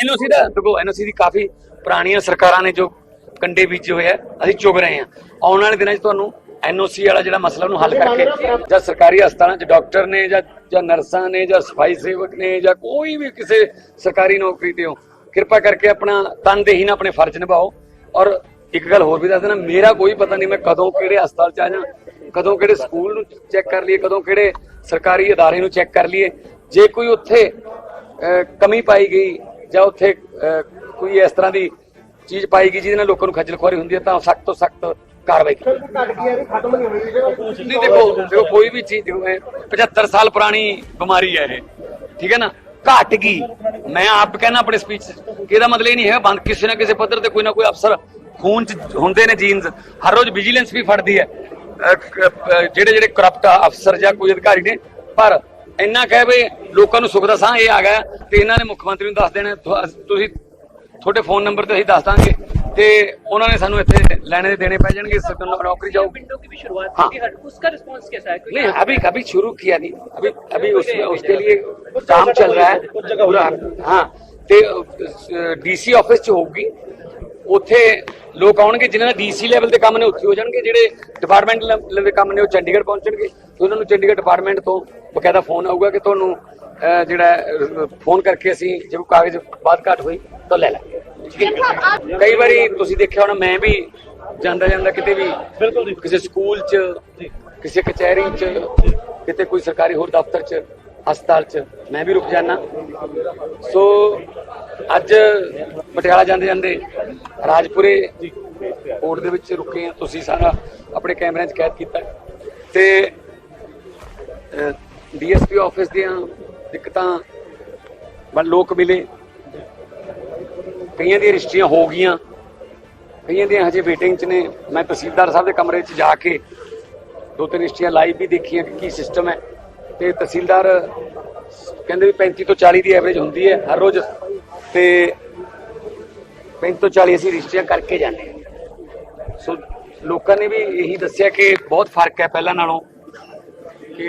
NOC ਦਾ ਦੇਖੋ NOC ਦੀ ਕਾਫੀ ਪੁਰਾਣੀਆਂ ਸਰਕਾਰਾਂ ਨੇ ਜੋ ਕੰਡੇ ਬੀਜੇ ਹੋਏ ਆ ਅਸੀਂ ਚੁਗ ਰਹੇ ਹਾਂ। ਆਉਣ ਵਾਲੇ ਦਿਨਾਂ 'ਚ ਤੁਹਾਨੂੰ ਐਨਓਸੀ ਵਾਲਾ ਜਿਹੜਾ ਮਸਲਾ ਨੂੰ ਹੱਲ ਕਰਕੇ ਜਾਂ ਸਰਕਾਰੀ ਹਸਪਤਾਲਾਂ 'ਚ ਡਾਕਟਰ ਨੇ ਜਾਂ ਜਾਂ ਨਰਸਾਂ ਨੇ ਜਾਂ ਸਫ਼ਾਈ ਸੇਵਕ ਨੇ ਜਾਂ ਕੋਈ ਵੀ ਕਿਸੇ ਸਰਕਾਰੀ ਨੌਕਰੀ ਤੇ ਹੋ ਕਿਰਪਾ ਕਰਕੇ ਆਪਣਾ ਤਨਦੇਹੀ ਨਾਲ ਆਪਣੇ ਫਰਜ਼ ਨਿਭਾਓ। ਔਰ ਇੱਕ ਗੱਲ ਹੋਰ ਵੀ ਦੱਸ ਦੇਣਾ ਮੇਰਾ ਕੋਈ ਪਤਾ ਨਹੀਂ ਮੈਂ ਕਦੋਂ ਕਿਹੜੇ ਹਸਪਤਾਲ 'ਚ ਆ ਜਾ ਕਦੋਂ ਕਿਹੜੇ ਸਕੂਲ ਨੂੰ ਚੈੱਕ ਕਰ ਲਈਏ ਕਦੋਂ ਕਿਹੜੇ ਸਰਕਾਰੀ ਅਦਾਰੇ ਨੂੰ ਚੈੱਕ ਕਰ ਲਈਏ। ਜੇ ਕੋਈ ਉੱਥੇ ਅਹ, ਕਮੀ ਪਾਈ ਗਈ ਜਾਂ ਉੱਥੇ ਕੋਈ ਇਸ ਤਰ੍ਹਾਂ ਦੀ ਚੀਜ਼ ਪਾਈ ਗਈ ਜਿਹਦੇ ਨਾਲ ਲੋਕਾਂ ਨੂੰ ਖੱਜਲ ਖੁਆਰੀ ਹੁੰਦੀ ਹੈ ਤਾਂ ਸਖਤ ਤੋਂ ਸਖਤ ਕਾਰਵਾਈ ਕੀਤੀ ਨਹੀਂ ਦੇਖੋ ਦੇਖੋ ਕੋਈ ਵੀ ਚੀਜ਼ ਦੇਖੋ ਇਹ 75 ਸਾਲ ਪੁਰਾਣੀ ਬਿਮਾਰੀ ਹੈ ਇਹ ਠੀਕ ਹੈ ਨਾ? ਘਟ ਗਈ। ਮੈਂ ਆਪ ਕਹਿਣਾ ਆਪਣੇ ਸਪੀਚ ਕਿ ਇਹਦਾ ਮਤਲਬ ਇਹ ਨਹੀਂ ਹੈ ਬੰਦ ਕਿਸੇ ਨਾ ਕਿਸੇ ਪੱਧਰ ਤੇ ਕੋਈ ਨਾ ਕੋਈ ਅਫਸਰ ਖੂਨ ਚ ਹੁੰਦੇ ਨੇ ਜੀਨਸ ਹਰ ਰੋਜ਼ ਵਿਜੀਲੈਂਸ ਵੀ ਫੜਦੀ ਹੈ। ਜਿਹੜੇ ਜਿਹੜੇ ਕਰਪਟ ਅਫਸਰ ਜਾਂ ਕੋਈ ਅਧਿਕਾਰੀ ਨੇ ਪਰ ਇੰਨਾ ਕਹਿ ਵੀ ਲੋਕਾਂ ਨੂੰ ਸੁੱਖ ਦਾ ਸਾਹ ਇਹ ਆ ਗਿਆ ਤੇ ਇਹਨਾਂ ਨੇ ਮੁੱਖ ਮੰਤਰੀ ਨੂੰ ਦੱਸ ਦੇਣਾ ਤੁਹਾ- ਤੁਸੀਂ ਤੁਹਾਡੇ ਫੋਨ ਨੰਬਰ ਤੇ ਅਸੀਂ ਦੱਸ ਦਾਂਗੇ ਤੇ ਉਹਨਾਂ ਨੇ ਸਾਨੂੰ ਇੱਥੇ ਲੈਣੇ ਦੇ ਦੇਣੇ ਪੈ ਜਾਣਗੇ ਸਰਕਾਰ ਨੌਕਰੀ ਜਾਊ विंडो की भी शुरुआत हाँ। की थी हर उसका रिस्पांस कैसा है नहीं अभी अभी शुरू किया नहीं अभी अभी उस, उसके लिए काम चल रहा है पूरा हाँ ਤੇ ਡੀਸੀ ਆਫਿਸ ਚ ਹੋਊਗੀ ਉੱਥੇ ਲੋਕ ਆਉਣਗੇ ਜਿਨ੍ਹਾਂ ਦਾ ਡੀਸੀ ਲੈਵਲ ਦੇ ਕੰਮ ਨੇ ਉੱਥੇ ਹੋ ਜਾਣਗੇ ਜਿਹੜੇ ਡਿਪਾਰਟਮੈਂਟ ਲੈਵਲ ਦੇ ਕੰਮ ਨੇ ਉਹ ਚੰਡੀਗੜ੍ਹ ਪਹੁੰਚਣਗੇ ਤੇ ਉਹਨਾਂ ਨੂੰ ਚੰਡੀਗੜ੍ਹ ਡਿਪਾਰਟਮੈਂਟ ਤੋਂ ਬਕਾਇਦਾ ਫੋਨ ਆਊਗਾ ਕਿ ਤੁਹਾਨੂੰ ਅਹ, ਜਿਹੜਾ ਫੋਨ ਕਰਕੇ ਅਸੀਂ ਜੇ ਕੋਈ ਕਾਗਜ਼ ਬਾਤ ਘਾਟ ਹੋਈ ਤਾਂ ਲੈ ਲਾਂਗੇ। ਹੈ ਕਈ ਵਾਰੀ ਤੁਸੀਂ ਦੇਖਿਆ ਹੋਣਾ ਮੈਂ ਵੀ ਜਾਂਦਾ ਜਾਂਦਾ ਕਿਤੇ ਵੀ ਕਿਸੇ ਸਕੂਲ 'ਚ ਕਿਸੇ ਕਚਹਿਰੀ 'ਚ ਕਿਤੇ ਕੋਈ ਸਰਕਾਰੀ ਹੋਰ ਦਫ਼ਤਰ 'ਚ ਹਸਪਤਾਲ 'ਚ ਮੈਂ ਵੀ ਰੁਕ ਜਾਣਾ ਸੋ ਅੱਜ ਪਟਿਆਲਾ ਜਾਂਦੇ ਜਾਂਦੇ ਰਾਜਪੁਰੇ ਕੋਰਟ ਦੇ ਵਿੱਚ ਰੁਕੇ ਆ ਤੁਸੀਂ ਸਾਰਾ ਆਪਣੇ ਕੈਮਰਿਆਂ 'ਚ ਕੈਦ ਕੀਤਾ। ਤੇ ਡੀਐਸਪੀ ਆਫਿਸ ਦੀਆਂ ਦਿੱਕਤਾਂ ਬਲ ਲੋਕ ਮਿਲੇ। ਕਈਆਂ ਦੀਆਂ ਰਜਿਸਟਰੀਆਂ ਹੋ ਗਈਆਂ। ਕਈਆਂ ਦੀਆਂ ਹਜੇ ਵੇਟਿੰਗ 'ਚ ਨੇ। ਮੈਂ ਤਹਿਸੀਲਦਾਰ ਸਾਹਿਬ ਦੇ ਕਮਰੇ 'ਚ ਜਾ ਕੇ ਦੋ ਤਿੰਨ ਰਜਿਸਟਰੀਆਂ ਲਾਈਵ ਵੀ ਦੇਖੀਆਂ ਕਿ ਕੀ ਸਿਸਟਮ ਹੈ। ਤੇ ਤਹਿਸੀਲਦਾਰ ਕਹਿੰਦੇ ਵੀ 35 ਤੋਂ 40 ਦੀ ਐਵਰੇਜ ਹੁੰਦੀ ਹੈ ਹਰ ਰੋਜ਼। ਤੇ 35 ਤੋਂ 40 ਅਸੀਂ ਰਜਿਸਟਰੀਆਂ ਕਰਕੇ ਜਾਂਦੇ ਹਾਂ। ਸੋ ਲੋਕਾਂ ਨੇ ਵੀ ਇਹੀ ਦੱਸਿਆ ਕਿ ਬਹੁਤ ਫ਼ਰਕ ਹੈ ਪਹਿਲਾਂ ਨਾਲੋਂ ਕਿ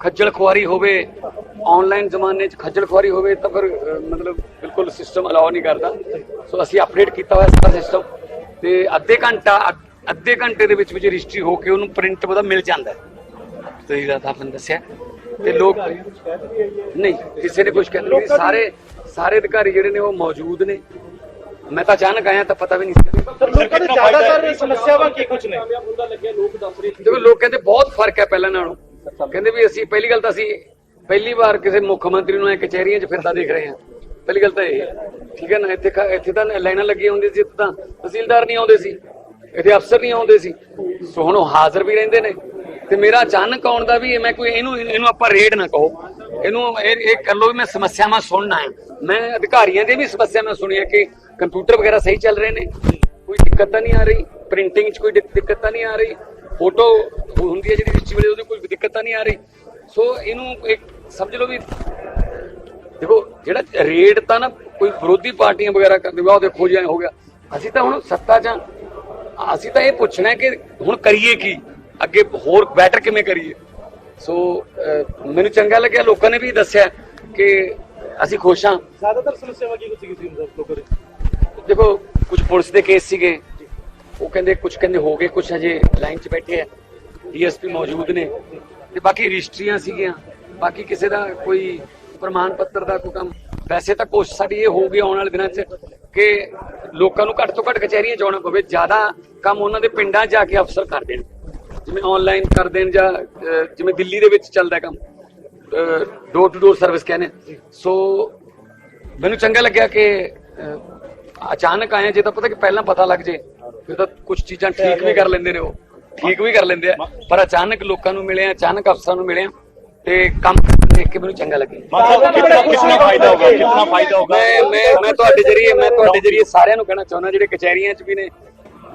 ਖੱਜਲ ਖੁਆਰੀ ਹੋਵੇ ਆਨਲਾਈਨ ਜ਼ਮਾਨੇ 'ਚ ਖੱਜਲ ਖੁਆਰੀ ਹੋਵੇ ਤਾਂ ਫਿਰ ਮਤਲਬ ਬਿਲਕੁਲ ਸਿਸਟਮ ਅਲਾਉ ਨਹੀਂ ਕਰਦਾ। ਸੋ ਅਸੀਂ ਅਪਡੇਟ ਕੀਤਾ ਹੋਇਆ ਸਾਰਾ ਸਿਸਟਮ ਤੇ ਅੱਧੇ ਘੰਟਾ ਅੱਧ- ਘੰਟੇ ਦੇ ਵਿੱਚ ਵਿੱਚ ਰਜਿਸਟਰੀ ਹੋ ਕੇ ਉਹਨੂੰ ਪ੍ਰਿੰਟ ਉਹਦਾ ਮਿਲ ਜਾਂਦਾ। ਹੈ ਤੁਸੀਂ ਦਾ ਤਾਂ ਤੁਹਾਨੂੰ ਦੱਸਿਆ। ਤੇ ਲੋਕ ਨਹੀਂ ਕਿਸੇ ਨੇ ਕੁਝ ਕਹਿੰਦੇ ਨਹੀਂ ਸਾਰੇ ਸਾਰੇ ਅਧਿਕਾਰੀ ਜਿਹੜੇ ਨੇ ਉਹ ਮੌਜੂਦ ਨੇ। ਮੈਂ ਤਾਂ ਅਚਾਨਕ ਆਇਆ ਤਾਂ ਪਤਾ ਵੀ ਨਹੀਂ ਸੀ। ਲੋਕਾਂ ਦੇ ਜ਼ਿਆਦਾਤਰ ਸਮੱਸਿਆਵਾਂ ਕੀ ਕੁਝ ਨੇ? ਦੇਖੋ ਲੋਕ ਕਹਿੰਦੇ ਬਹੁਤ ਫ਼ਰਕ ਹੈ ਪਹਿਲਾਂ ਨਾਲੋਂ। ਕਹਿੰਦੇ ਵੀ ਅਸੀਂ ਪਹਿਲੀ ਗੱਲ ਤਾਂ ਅਸੀਂ ਪਹਿਲੀ ਵਾਰ ਕਿਸੇ ਮੁੱਖ ਮੰਤਰੀ ਨੂੰ ਐ ਕਚਹਿਰੀਆਂ 'ਚ ਫਿਰਦਾ ਦੇਖ ਰਹੇ ਹਾਂ। ਪਹਿਲੀ ਗੱਲ ਤਾਂ ਇਹ ਠੀਕ ਹੈ ਨਾ? ਇੱਥੇ ਇੱਥੇ ਤਾਂ ਲਾਈਨਾਂ ਲੱਗੀਆਂ ਹੁੰਦੀਆਂ ਸੀ ਤਾਂ ਤਹਿਸੀਲਦਾਰ ਨਹੀਂ ਆਉਂਦੇ ਸੀ। ਇੱਥੇ ਅਫਸਰ ਨਹੀਂ ਆਉਂਦੇ ਸੀ। ਸੋ ਹੁਣ ਉਹ ਹਾਜ਼ਰ ਵੀ ਰਹਿੰਦੇ ਨੇ। ਤੇ ਮੇਰਾ ਅਚਾਨਕ ਆਉਣ ਦਾ ਵੀ ਮੈਂ ਕੋਈ ਇਹਨੂੰ ਇਹਨੂੰ ਆਪਾਂ ਰੇਡ ਨਾ ਕਹੋ। ਇਹਨੂੰ ਇਹ ਇਹ ਕਰ ਲਓ ਵੀ ਮੈਂ ਸਮੱਸਿਆਵਾਂ ਸੁਣਨਾ ਹੈ। ਮੈਂ ਅਧਿਕਾਰੀਆਂ ਦੇ ਵੀ ਸਮੱਸਿਆਵਾਂ ਸੁਣੀਆਂ ਕਿ ਕੰਪਿਊਟਰ ਵਗੈਰਾ ਸਹੀ ਚੱਲ ਰਹੇ ਨੇ। ਕੋਈ ਦਿੱਕਤ ਤਾਂ ਨਹੀਂ ਆ ਰਹੀ। ਪ੍ਰਿੰਟਿੰਗ 'ਚ ਕੋਈ ਦਿੱਕ- ਦਿੱਕਤ ਤਾਂ ਨਹੀਂ ਆ ਰਹੀ। ਫੋਟੋ ਹੁੰਦੀ ਹੈ ਜਿਹੜੀ ਵਿੱਚ ਵੇਲੇ ਉਹਦੀ ਕੋਈ ਦਿੱਕਤ ਤਾਂ ਨਹੀਂ ਆ ਰਹੀ। ਸੋ ਇਹਨੂੰ ਇੱਕ ਸਮਝ ਲਓ ਵੀ ਦੇਖੋ ਜਿਹੜਾ ਰੇਡ ਤਾਂ ਨਾ ਕੋਈ ਵਿਰੋਧੀ ਪਾਰਟੀਆਂ ਵਗੈਰਾ ਕਰਦੇ ਵਾ ਉਹ ਦੇਖੋ ਜੀ ਐਂ ਹੋ ਗਿਆ। ਅਸੀਂ ਤਾਂ ਹੁਣ ਸੱਤਾ 'ਚ। ਅਸੀਂ ਤਾਂ ਇਹ ਪੁੱਛਣਾ ਹੈ ਕਿ ਹੁਣ ਕਰੀਏ ਕੀ? ਅੱਗੇ ਹੋਰ ਬੈਟਰ ਕਿਵੇਂ ਕਰੀਏ? ਸੋ ਮੈਨੂੰ ਚੰਗਾ ਲੱਗਿਆ ਲੋਕਾਂ ਨੇ ਵੀ ਦੱਸਿਆ ਕਿ ਅਸੀਂ ਖੁਸ਼ ਹਾਂ। ਜ਼ਿਆਦਾਤਰ ਸਮੱਸਿਆਵਾਂ ਕੀ ਕੁਝ ਸੀ ਲੋਕਾਂ ਦੇ? ਦੇਖੋ ਕੁਝ ਪੁਲਿਸ ਦੇ ਕੇਸ ਸੀਗੇ। ਉਹ ਕਹਿੰਦੇ ਕੁਝ ਕਹਿੰਦੇ ਹੋ ਗਏ ਕੁਝ ਹਜੇ ਲਾਈਨ 'ਚ ਬੈਠੇ ਆ। ਡੀਐਸਪੀ ਮੌਜੂਦ ਨੇ। ਤੇ ਬਾਕੀ ਰਜਿਸਟਰੀਆਂ ਸੀਗੀਆਂ। ਬਾਕੀ ਕਿਸੇ ਦਾ ਕੋਈ ਪ੍ਰਮਾਣ ਪੱਤਰ ਦਾ ਕੋਈ ਕੰਮ। ਵੈਸੇ ਤਾਂ ਕੋਸ਼ਿਸ਼ ਸਾਡੀ ਇਹ ਹੋਊਗੀ ਆਉਣ ਵਾਲੇ ਦਿਨਾਂ 'ਚ ਕਿ ਲੋਕਾਂ ਨੂੰ ਘੱਟ ਤੋਂ ਘੱਟ ਕਚਹਿਰੀਆਂ ਜਾਣਾ ਪਵੇ। ਜ਼ਿਆਦਾ ਕੰਮ ਉਹਨਾਂ ਦੇ ਪਿੰਡਾਂ ਜਾ ਕੇ ਅਫਸਰ ਕਰ ਦੇਣ। ਜਿਵੇਂ ਆਨਲਾਈਨ ਕਰ ਦੇਣ ਜਾਂ ਜਿਵੇਂ ਦਿੱਲੀ ਦੇ ਵਿੱਚ ਚੱਲਦਾ ਕੰਮ। ਡੋਰ ਟੂ ਡੋਰ ਸਰਵਿਸ ਕਹਿੰਦੇ ਸੋ ਮੈਨੂੰ ਚੰਗਾ ਲੱਗਿਆ ਕਿ ਅਚਾਨਕ ਆਏ ਜੇ ਤਾਂ ਪਤਾ ਕਿ ਪਹਿਲਾਂ ਪਤਾ ਲੱਗ ਜੇ ਫਿਰ ਕੁਝ ਚੀਜ਼ਾਂ ਠੀਕ ਵੀ ਕਰ ਲੈਂਦੇ ਨੇ ਉਹ। ਠੀਕ ਵੀ ਕਰ ਲੈਂਦੇ ਆ। ਪਰ ਅਚਾਨਕ ਲੋਕਾਂ ਨੂੰ ਮਿਲੇ ਆ ਅਚਾਨਕ ਅਫਸਰਾਂ ਨੂੰ ਮਿਲੇ ਆ ਤੇ ਕੰਮ ਦੇਖ ਕੇ ਮੈਨੂੰ ਚੰਗਾ ਲੱਗੇ ਕਿੰਨਾ ਫਾਇਦਾ ਹੋਗਾ ਕਿੰਨਾ ਫਾਇਦਾ ਵੀ ਨੇ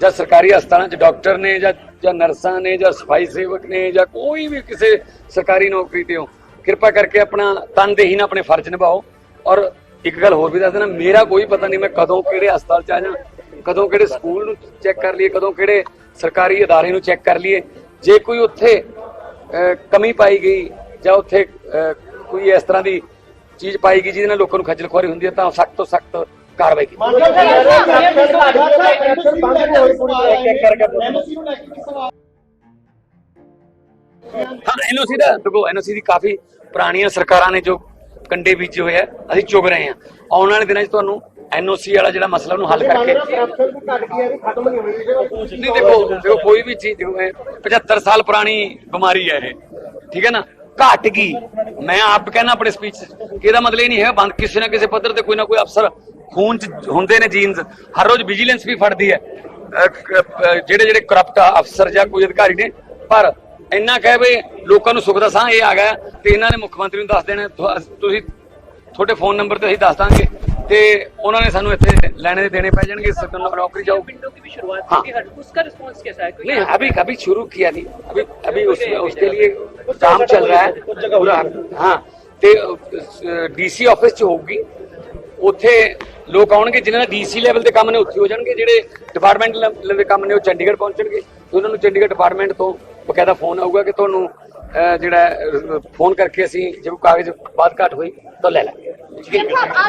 ਜਾਂ ਸਰਕਾਰੀ ਹਸਪਤਾਲਾਂ 'ਚ ਡਾਕਟਰ ਨੇ ਜਾਂ ਨਰਸਾਂ ਨੇ ਜਾਂ ਸਫ਼ਾਈ ਸੇਵਕ ਨੇ ਜਾਂ ਕੋਈ ਵੀ ਕਿਸੇ ਸਰਕਾਰੀ ਨੌਕਰੀ ਤੇ ਹੋ ਕਿਰਪਾ ਕਰਕੇ ਆਪਣਾ ਤਨਦੇਹੀ ਨਾ ਆਪਣੇ ਫਰਜ਼ ਨਿਭਾਓ। ਔਰ ਇੱਕ ਗੱਲ ਹੋਰ ਵੀ ਦੱਸ ਦੇਣਾ ਮੇਰਾ ਕੋਈ ਪਤਾ ਨਹੀਂ ਮੈਂ ਕਦੋਂ ਕਿਹੜੇ ਹਸਪਤਾਲ 'ਚ ਆ ਜਾਵਾਂ। ਕਦੋਂ ਕਿਹੜੇ ਸਕੂਲ ਨੂੰ ਚੈੱਕ ਕਰ ਲਈਏ ਕਦੋਂ ਕਿਹੜੇ ਸਰਕਾਰੀ ਅਦਾਰੇ ਨੂੰ ਚੈੱਕ ਕਰ ਲਈਏ। ਜੇ ਕੋਈ ਉੱਥੇ ਅਹ, ਕਮੀ ਪਾਈ ਗਈ ਜਾਂ ਉੱਥੇ ਅਹ, ਕੋਈ ਇਸ ਤਰ੍ਹਾਂ ਦੀ ਚੀਜ਼ ਪਾਈ ਗਈ ਜਿਹਦੇ ਨਾਲ ਲੋਕਾਂ ਨੂੰ ਖੱਜਲ ਖੁਆਰੀ ਹੁੰਦੀ ਹੈ ਤਾਂ ਸਖਤ ਤੋਂ ਸਖਤ ਕਾਰਵਾਈ ਕੀਤੀ ਹਾਂ ਐਨਓਸੀ ਦਾ ਦੇਖੋ ਐਨਓਸੀ ਦੀ ਕਾਫੀ ਪੁਰਾਣੀਆਂ ਸਰਕਾਰਾਂ ਨੇ ਜੋ ਕੰਡੇ ਬੀਜੇ ਹੋਏ ਆ ਅਸੀਂ ਚੁਗ ਰਹੇ ਹਾਂ। ਆਉਣ ਵਾਲੇ ਦਿਨਾਂ 'ਚ ਤੁਹਾਨੂੰ ਐਨਓਸੀ ਵਾਲਾ ਜਿਹੜਾ ਮਸਲਾ ਉਹਨੂੰ ਹੱਲ ਕਰਕੇ। ਨਹੀਂ ਦੇਖੋ ਦੇਖੋ ਕੋਈ ਵੀ ਚੀਜ਼ ਦੇਖੋ, ਇਹ 75 ਸਾਲ ਪੁਰਾਣੀ ਬਿਮਾਰੀ ਹੈ ਇਹ ਠੀਕ ਹੈ ਨਾ? ਘਟ ਗਈ ਮੈਂ ਆਪ ਕਹਿਣਾ ਆਪਣੇ ਸਪੀਚ ਇਹਦਾ ਮਤਲਬ ਇਹ ਨਹੀਂ ਹੈ ਬੰਦ ਕਿਸੇ ਨਾ ਕਿਸੇ ਪੱਧਰ ਤੇ ਕੋਈ ਨਾ ਕੋਈ ਅਫਸਰ ਖੂਨ ਚ ਹੁੰਦੇ ਨੇ ਜੀਨਸ ਹਰ ਰੋਜ਼ ਵਿਜੀਲੈਂਸ ਵੀ ਫੜਦੀ ਹੈ। ਜਿਹੜੇ ਜਿਹੜੇ ਕਰਪਟ ਅਫਸਰ ਜਾਂ ਕੋਈ ਅਧਿਕਾਰੀ ਨੇ ਪਰ ਇੰਨਾ ਕਹਿ ਵੀ ਲੋਕਾਂ ਨੂੰ ਸੁੱਖ ਦਾ ਸਾਹ ਇਹ ਆ ਗਿਆ ਤੇ ਇਹਨਾਂ ਨੇ ਮੁੱਖ ਮੰਤਰੀ ਨੂੰ ਦੱਸ ਦੇਣਾ। ਤੁਸੀਂ ਤੁਹਾਡੇ ਫੋਨ ਨੰਬਰ ਤੇ ਅਸੀਂ ਦੱਸ ਦਾਂਗੇ। ਤੇ ਉਹਨਾਂ ਨੇ ਸਾਨੂੰ ਇੱਥੇ ਲੈਣੇ ਦੇ ਦੇਣੇ ਪੈ ਜਾਣਗੇ ਸਰਕਾਰ ਨੌਕਰੀ ਜਾਊਗੀ विंडो की भी शुरुआत हाँ। की थी उसका रिस्पांस कैसा है क्योंकि नहीं अभी अभी शुरू किया नहीं अभी अभी उसमें उसके लिए काम चल रहा है पूरा हाँ ਤੇ ਡੀਸੀ ਆਫਿਸ ਚ ਹੋਊਗੀ ਉੱਥੇ ਲੋਕ ਆਉਣਗੇ ਜਿਨ੍ਹਾਂ ਦਾ ਡੀਸੀ ਲੈਵਲ ਦੇ ਕੰਮ ਨੇ ਉੱਥੇ ਹੋ ਜਾਣਗੇ ਜਿਹੜੇ ਡਿਪਾਰਟਮੈਂਟ ਲੈਵਲ ਦੇ ਕੰਮ ਨੇ ਉਹ ਚੰਡੀਗੜ੍ਹ ਪਹੁੰਚਣਗੇ ਤੇ ਉਹਨਾਂ ਨੂੰ ਚੰਡੀਗੜ੍ਹ ਡਿਪਾਰਟਮੈਂਟ ਤੋਂ ਬਕਾਇਦਾ ਫੋਨ ਆਊਗਾ ਕਿ ਤੁਹਾਨੂੰ ਅਹ, ਜਿਹੜਾ ਫੋਨ ਕਰਕੇ ਅਸੀਂ ਜੇ ਕੋਈ ਕਾਗਜ਼ ਬਾਤ ਘਾਟ ਹੋਈ ਤਾਂ ਲੈ ਲਾਂਗੇ ਠੀਕ ਹੈ